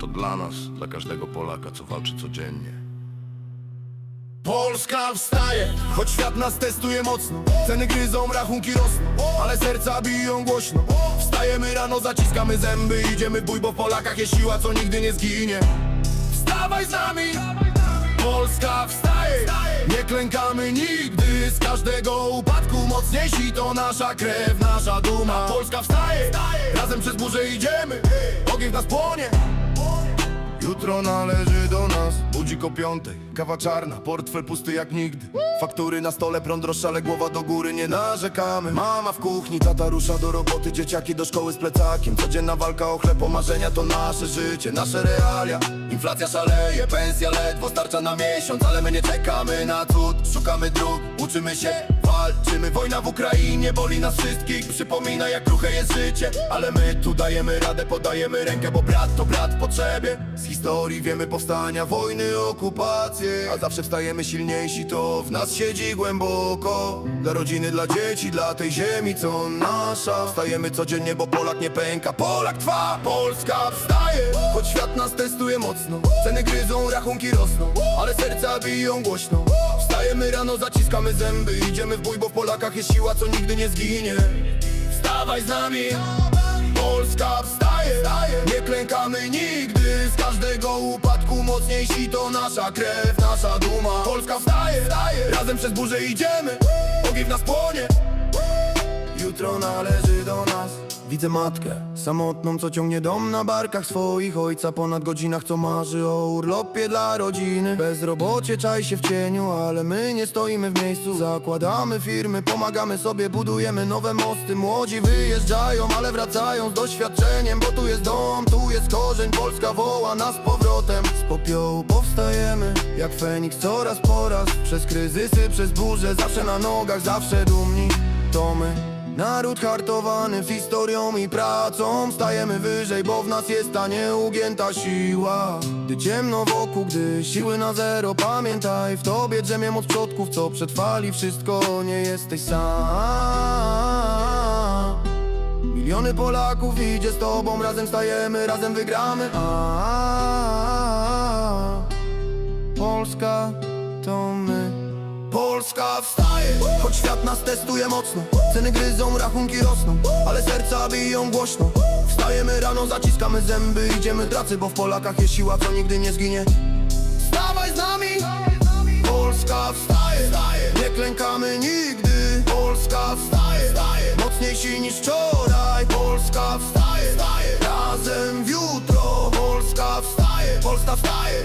To dla nas, dla każdego Polaka, co walczy codziennie. Polska wstaje, choć świat nas testuje mocno. Ceny gryzą, rachunki rosną, ale serca biją głośno. Wstajemy rano, zaciskamy zęby, idziemy w bój, bo w Polakach jest siła, co nigdy nie zginie. Wstawaj z nami, Polska wstaje Nie klękamy nigdy, z każdego upadku mocniejsi To nasza krew, nasza duma. Polska wstaje, razem przez burzę idziemy Ogień w nas płonie Jutro należy do nas Budzik o piątej, kawa czarna Portfel pusty jak nigdy. Faktury na stole, prąd rozszale, głowa do góry Nie narzekamy. Mama w kuchni, tata rusza do roboty Dzieciaki do szkoły z plecakiem. Codzienna walka o chleb, marzenia To nasze życie, nasze realia. Inflacja szaleje, pensja ledwo starcza na miesiąc Ale my nie czekamy na cud. Szukamy dróg, uczymy się Walczymy, wojna w Ukrainie boli nas wszystkich Przypomina jak kruche jest życie. Ale my tu dajemy radę, podajemy rękę Bo brat to brat w potrzebie. Z historii wiemy powstania, wojny, okupacje A zawsze wstajemy silniejsi, to w nas siedzi głęboko. Dla rodziny, dla dzieci, dla tej ziemi, co nasza. Wstajemy codziennie, bo Polak nie pęka Polak trwa, Polska wstaje świat nas testuje mocno. Ceny gryzą, rachunki rosną Ale serca biją głośno. Wstajemy rano, zaciskamy zęby Idziemy w bój, bo w Polakach jest siła, co nigdy nie zginie. Wstawaj z nami. Polska wstaje. Nie klękamy nigdy. Z każdego upadku mocniejsi to nasza krew, nasza duma. Polska wstaje. Razem przez burzę idziemy. Ogień w nas płonie Widzę matkę, samotną, co ciągnie dom na barkach swoich. Ojca ponad godzinach, co marzy o urlopie dla rodziny. Bezrobocie czai się w cieniu, ale my nie stoimy w miejscu. Zakładamy firmy, pomagamy sobie, budujemy nowe mosty. Młodzi wyjeżdżają, ale wracają z doświadczeniem Bo tu jest dom, tu jest korzeń, Polska woła nas powrotem. Z popiołu powstajemy, jak Feniks coraz po raz. Przez kryzysy, przez burze, zawsze na nogach, zawsze dumni. To my Naród hartowany historią i pracą. Stajemy wyżej, bo w nas jest ta nieugięta siła. Gdy ciemno wokół, gdy siły na zero Pamiętaj, w tobie drzemie moc przodków Co przetrwali wszystko, nie jesteś sam. Miliony Polaków idzie z tobą Razem stajemy, razem wygramy. A. Polska to my Polska wstaje, choć świat nas testuje mocno. Ceny gryzą, rachunki rosną, ale serca biją głośno. Wstajemy rano, zaciskamy zęby, idziemy do pracy Bo w Polakach jest siła, co nigdy nie zginie. Wstawaj z nami, Polska wstaje Nie klękamy nigdy, Polska wstaje Mocniejsi niż wczoraj, Polska wstaje Razem w jutro, Polska wstaje Polska wstaje,